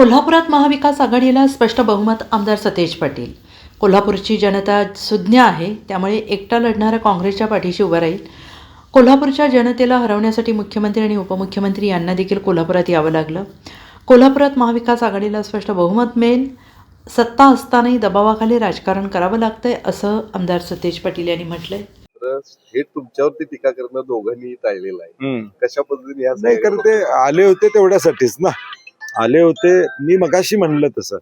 कोल्हापुरात महाविकास आघाडीला स्पष्ट बहुमत आमदार सतेज पाटील. कोल्हापूरची जनता सुज्ञ आहे त्यामुळे एकटा लढणाऱ्या काँग्रेसच्या पाठीशी उभं राहील. कोल्हापूरच्या जनतेला हरवण्यासाठी मुख्यमंत्री आणि उपमुख्यमंत्री यांना देखील कोल्हापुरात यावं लागलं. कोल्हापुरात महाविकास आघाडीला स्पष्ट बहुमत मिळेल. सत्ता असतानाही दबावाखाली राजकारण करावं लागतंय असं आमदार सतेज पाटील यांनी म्हटलंय. तर हे तुमच्यावरती टीका करणं दोघांनी टाळलेलं आहे. कशा पद्धतीने या नाही कारण ते आले होते तेवढ्यासाठीच ना. आले होते. मी मगाशी म्हणलं तसं.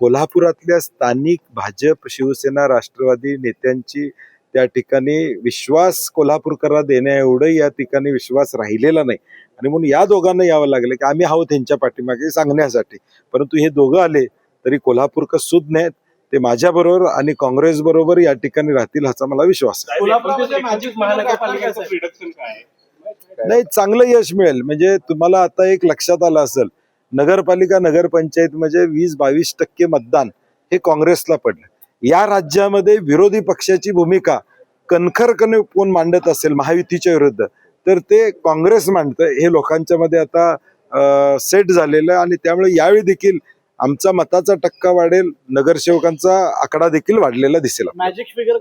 कोल्हापुरातल्या स्थानिक भाजप शिवसेना राष्ट्रवादी नेत्यांची त्या ठिकाणी विश्वास कोल्हापूरकरांना देण्या एवढं या ठिकाणी विश्वास राहिलेला नाही. आणि म्हणून या दोघांना यावं लागलं की आम्ही आहोत त्यांच्या पाठीमागे सांगण्यासाठी. परंतु हे दोघं आले तरी कोल्हापूरकर सुज्ञ आहेत ते माझ्या बरोबर आणि काँग्रेस बरोबर या ठिकाणी राहतील ह्याचा मला विश्वास आहे. कोल्हापुरामध्ये मॅजिक महानगरपालिकेचं रिडक्शन काय? आहे नाही चांगलं यश मिळेल. म्हणजे तुम्हाला आता एक लक्षात आलं असेल नगरपालिका नगरपंचायत म्हणजे वीस बावीस टक्के मतदान हे काँग्रेसला पडलं. या राज्यामध्ये विरोधी पक्षाची भूमिका कणखरपणे कोण मांडत असेल महायुतीच्या विरुद्ध तर ते काँग्रेस मांडतं. हे लोकांच्या मध्ये आता सेट झालेलं आहे आणि त्यामुळे यावेळी देखील आमचा मताचा टक्का वाढेल नगरसेवकांचा आकडा देखील वाढलेला दिसेल मॅजिक फिगर?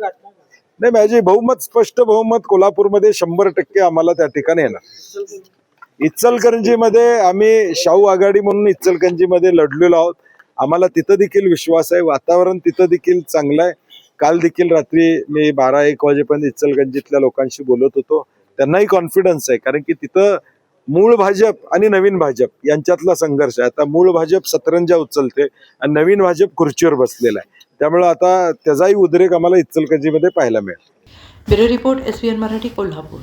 नाही माझे बहुमत स्पष्ट बहुमत कोल्हापूरमध्ये शंभर टक्के आम्हाला त्या ठिकाणी येणार. इचलकरंजीमध्ये आम्ही शाहू आघाडी म्हणून इचलकरंजीमध्ये लढलेलो आहोत. आम्हाला तिथं देखील विश्वास आहे. वातावरण तिथं देखील चांगलं आहे. काल देखील रात्री मी बारा एक वाजेपर्यंत इचलकरंजीतल्या लोकांशी बोलत होतो. त्यांनाही कॉन्फिडन्स आहे. कारण की तिथं मूळ भाजप आणि नवीन भाजप यांच्यातला संघर्ष आहे. आता मूळ भाजप सतरंजा उचलते आणि नवीन भाजप खुर्चीवर बसलेला आहे. त्यामुळे आता त्याचाही उद्रेक आम्हाला इचलकरंजीमध्ये पाहायला मिळेल. Bureau report S Marathi Kolhapur.